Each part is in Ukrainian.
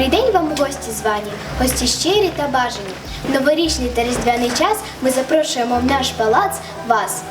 Добрий день вам у гості звані, гості щирі та бажані. Новорічний та різдвяний час ми запрошуємо в наш палац вас.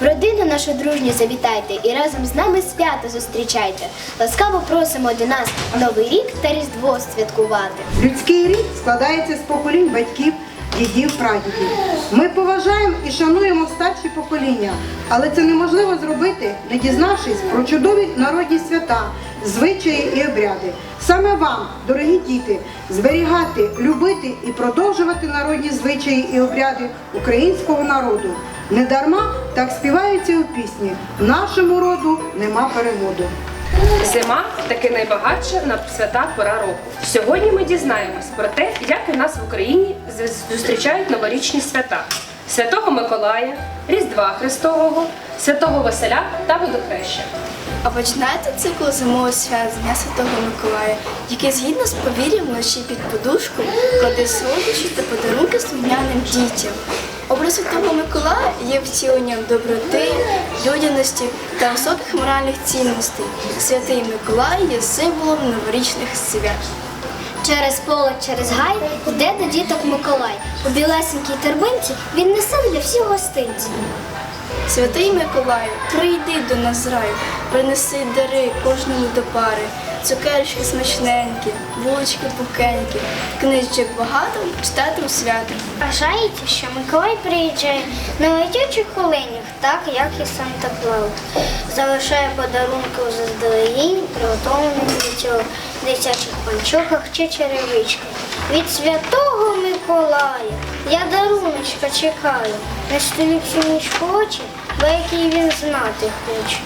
В родину нашу дружню завітайте і разом з нами свято зустрічайте. Ласкаво просимо до нас Новий рік та Різдво святкувати. Людський рід складається з поколінь батьків, дідів, прадідів. Ми поважаємо і шануємо старші покоління, але це неможливо зробити, не дізнавшись про чудові народні свята, звичаї і обряди. Саме вам, дорогі діти, зберігати, любити і продовжувати народні звичаї і обряди українського народу. Недарма так співаються у пісні Нашому роду нема переводу. Зима таки найбагатша на свята пора року. Сьогодні ми дізнаємось про те, як у нас в Україні зустрічають новорічні свята: Святого Миколая, Різдва Христового, Святого Василя та Водохреща. А починається цикл зимового свят з Дня Святого Миколая, який згідно з повір'ям вночі під подушку кладе солодощі та подарунки слухняним дітям. Образ Святого Миколая є втіленням доброти, людяності та високих моральних цінностей. Святий Миколай є символом новорічних свят. Через поле, через гай йде до діток Миколай. У білесенькій торбинці він несе для всіх гостинці. Святий Миколаю, прийди до нас з раю, принеси дари кожному до пари, цукерочки смачненькі, булочки пухенькі, книжечок багато, читати у свято. Вважається, що Миколай приїжджає на летючих оленях, так як і Санта Клаус. Залишає подарунки у заздалегідь, приготовлених дитячих панчохах чи черевичках. Від святого Миколая я даруночка чекаю, на всю ніч хоче, бо який він знати хоче.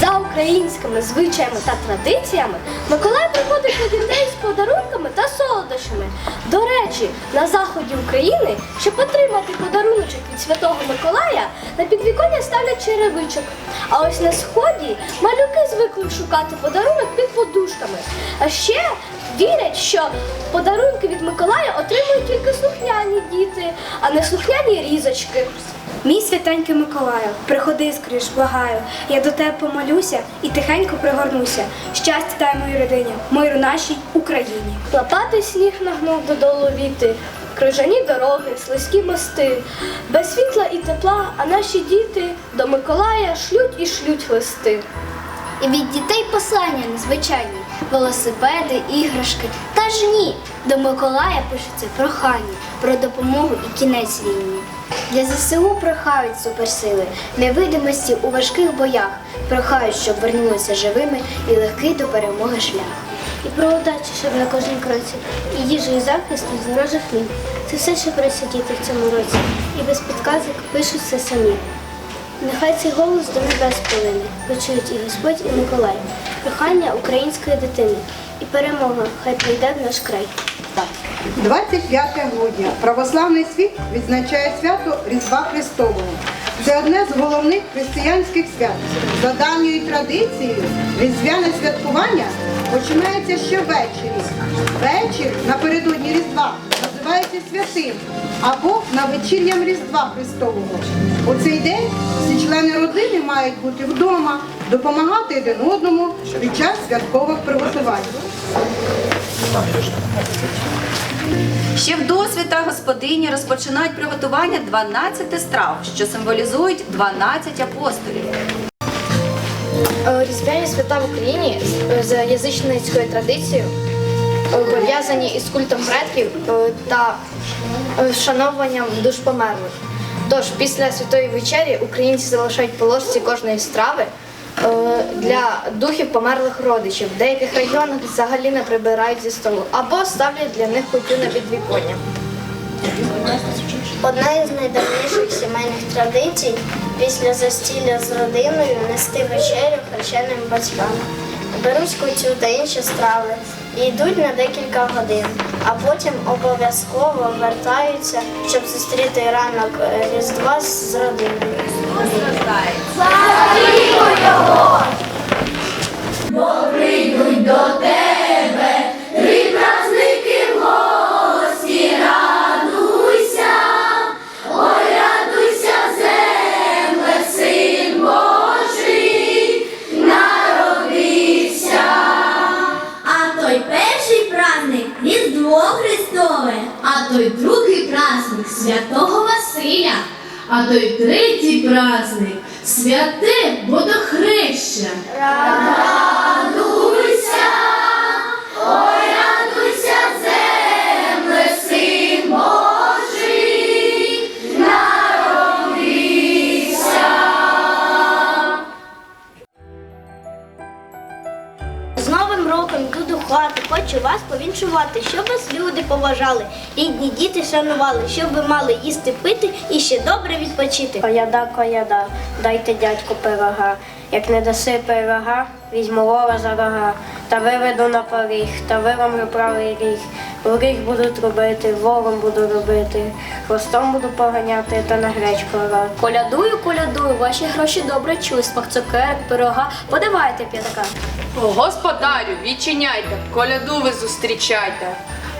За українськими звичаями та традиціями Миколай приходить до дітей з подарунками та солодощами. До речі, на заході України, щоб отримати подаруночок від Святого Миколая, на підвіконня ставлять черевичок. А ось на сході малюки звикли шукати подарунок під подушками. А ще вірять, що подарунки від Миколая отримують тільки слухняні діти, а не слухняні різочки. Мій святенький Миколаю, приходи скоріш, благаю. Я до тебе помолюся і тихенько пригорнуся. Щастя дай моїй родині, миру нашій Україні. Лопати сніг нагнув додолу віти, крижані дороги, слизькі мости, без світла і тепла, а наші діти до Миколая шлють і шлють листи. І від дітей послання незвичайні, велосипеди, іграшки. Ж ні, до Миколая пишеться прохання про допомогу і кінець війні. Для ЗСУ прохають суперсили, невидимості у важких боях, прохають, щоб вернулися живими і легкий до перемоги шлях. І про удачу, щоб на кожній кроці, і їжу, і захист, і здорожий хліб. Це все, що просять діти в цьому році, і без підказок пишуть все самі. Нехай цей голос до небес полине, почують і Господь, і Миколай, прохання української дитини, перемога хай прийде в наш край. 25 грудня православний світ відзначає свято Різдва Христового. Це одне з головних християнських свят. За давньою традицією, різдвяне святкування починається ще ввечері. Вечір напередодні Різдва називається святим або на вечірням Різдва Христового. У цей день всі члени родини мають бути вдома, допомагати один одному під час святкових приготувань. Ще в досвіта господині розпочинають приготування 12 страв, що символізують 12 апостолів. Е, Різдвяні свята в Україні з- за язичницькою традицією е, пов'язані із культом предків е, та вшановуванням душ померлих. Тож після святої вечері українці залишають по ложці кожної страви е, для духів померлих родичів. В деяких регіонах взагалі не прибирають зі столу або ставлять для них кутю на підвіконня. Одна із найдавніших сімейних традицій після застілля з родиною нести вечерю хрещеним батькам. Беруть кутю та інші страви і йдуть на декілька годин, а потім обов'язково вертаються, щоб зустріти ранок е, Різдва з родиною. Слава той праздник святе водохреща. Радуйся, хочу вас повіншувати, щоб вас люди поважали, рідні діти шанували, щоб ви мали їсти пити і ще добре відпочити. Кояда, кояда, дайте дядьку пирога. Як не даси пирога, візьму лова за рога, та виведу на поріг, та виламлю правий ріг. В ріг буду трубити, вором буду робити, хвостом буду поганяти та на гречку орати. Колядую, колядую, ваші гроші добре чую, смак цукерок, пирога, подавайте п'ятака. Господарю, відчиняйте, коляду ви зустрічайте.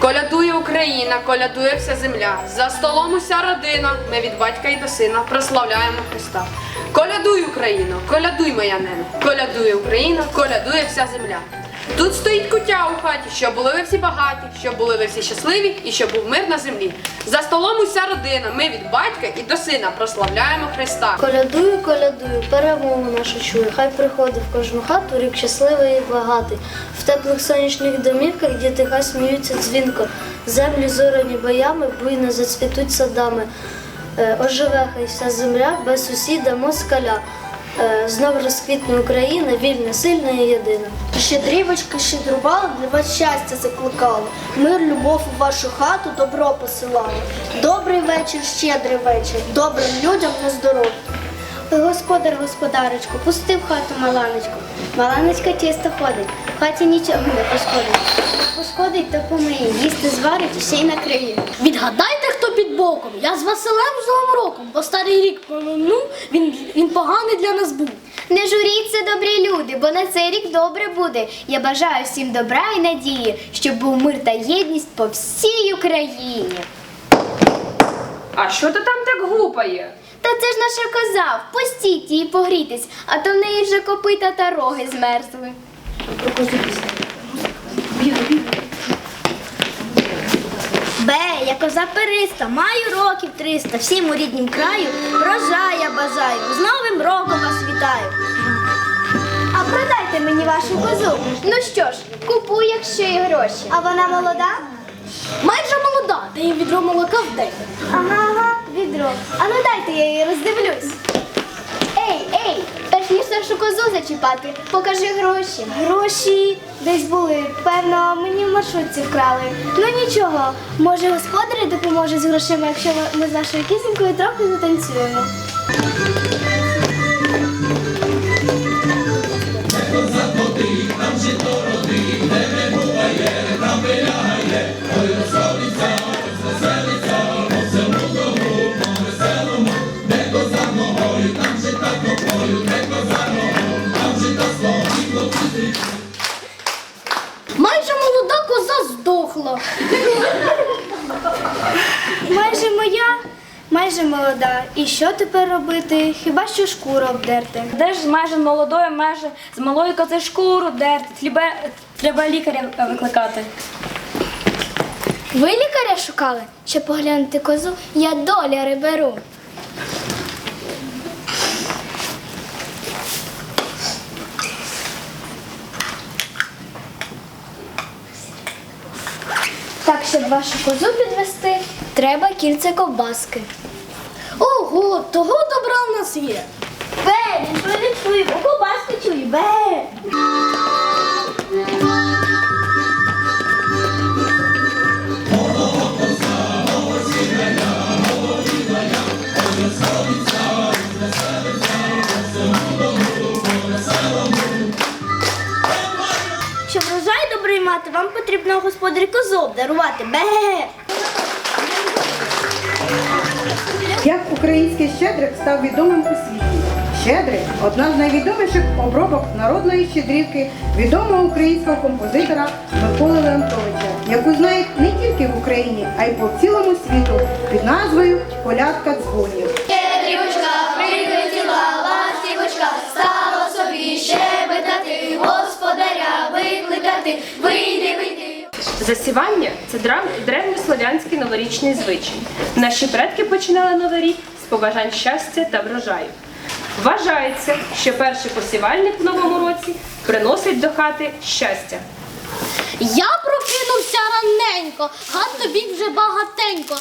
Колядує Україна, колядує вся земля. За столом уся родина. Ми від батька і до сина прославляємо Христа. Колядуй, Україно, колядуй, моя нена. Колядує Україна, колядує вся земля. Тут стоїть кутя у хаті, щоб були ви всі багаті, щоб були ви всі щасливі і щоб був мир на землі. За столом уся родина. Ми від батька і до сина прославляємо Христа. Колядую, колядую, перемогу нашу чую. Хай приходить в кожну хату рік щасливий і багатий. В теплих сонячних домівках діти хай сміються дзвінко. Землі зоряні боями, буйно зацвітуть садами. Е, Оживе хай вся земля без сусіда москаля. Е, Знов розквітне Україна, вільна, сильна і єдина. Щедрівочка щедрувала, для вас щастя закликала. Мир, любов у вашу хату, добро посилала. Добрий вечір, щедрий вечір, добрим людям на здоров'я. Господар, господарочку, пусти в хату маланочку. Маланочка тісто ходить, хаті нічого не пошкодить. Пошкодить, то помиє, їсти зварить і ще й накриє. Відгадайте, хто під боком. Я з Василем з Новим роком, бо старий рік ну, він, він поганий для нас був. Не журіться, добрі люди, бо на цей рік добре буде. Я бажаю всім добра і надії, щоб був мир та єдність по всій Україні. А що то там так гупає? Та це ж наша коза, впустіть її погрітись, а то в неї вже копита та роги змерзли. Бе, я коза периста, маю років 300, всім у ріднім краю врожая бажаю, з Новим роком вас вітаю. А продайте мені вашу козу. Ну що ж, купуй, якщо є гроші. А вона молода? Майже молода, та їм відро молока в день. Ага, ага, відро. А ну дайте я її роздивлюсь. Ей, ей, ніж козу зачіпати, покажи гроші. Гроші десь були. Певно, мені в маршрутці вкрали. Ну нічого, може господарі допоможе з грошима, якщо ми з нашою кисенькою трохи затанцюємо. Майже молода. І що тепер робити? Хіба що шкуру обдерти? Де ж з майже молодої, майже з малої кози шкуру дерти. Треба, треба лікаря викликати. Ви лікаря шукали? Щоб поглянути козу, я доляри беру. Так, щоб вашу козу підвести, треба кільце ковбаски. Ого, того добра в нас є. Бе, він не чує, бо ковбаску чує, бе. Щоб врожай добрий мати, вам потрібно господарі козу обдарувати. Бе. Український щедрик став відомим у світі? Щедрик одна з найвідоміших обробок народної щедрівки відомого українського композитора Миколи Леонтовича, яку знають не тільки в Україні, а й по цілому світу під назвою Колядка дзвонів. Щедрівочка прилетіла, ластівочка, стала собі щебетати, господаря викликати, вийди, вийди. Засівання це древньослов'янський новорічний звичай. Наші предки починали новий рік з побажань щастя та врожаю. Вважається, що перший посівальник в новому році приносить до хати щастя. Я прокинувся раненько, хат тобі вже багатенько.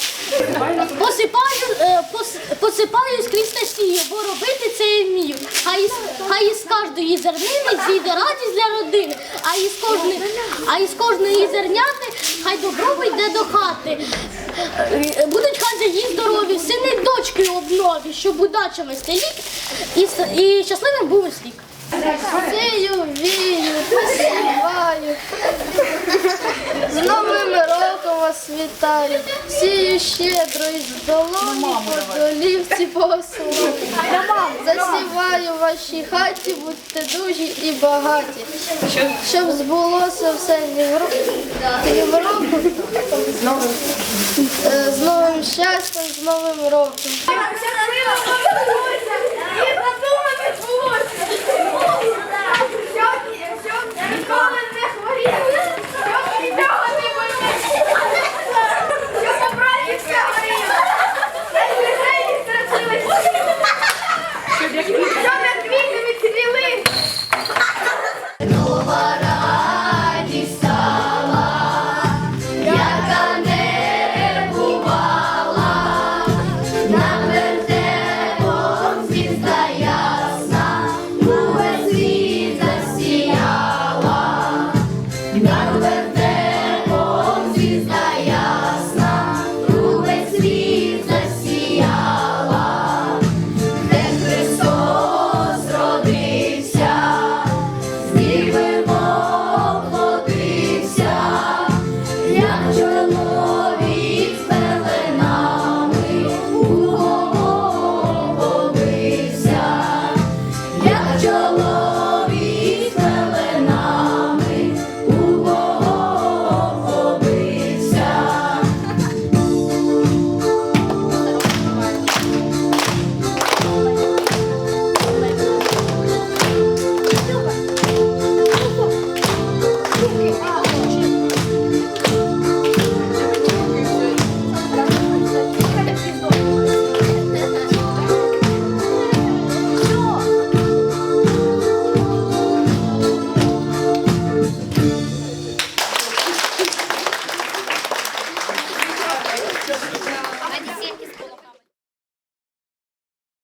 Посипаю, е, пос, посипаю скрізь та сію, бо робити це я вмію. Хай, із- хай із кожної зернини зійде радість для родини, а із кожної, а із кожної зерняти хай добро йде до хати. Е, Будуть хазяї здорові, сини дочки обнові, щоб удача весь рік і, і щасливим був рік. Сію, вію, посіваю. З новим роком вас вітаю. Сію щедро із долоні по долівці посилаю. Засіваю в вашій хаті, будьте дужі і багаті. Щоб збулося все. Європу. Е, З новим щастям, з новим роком.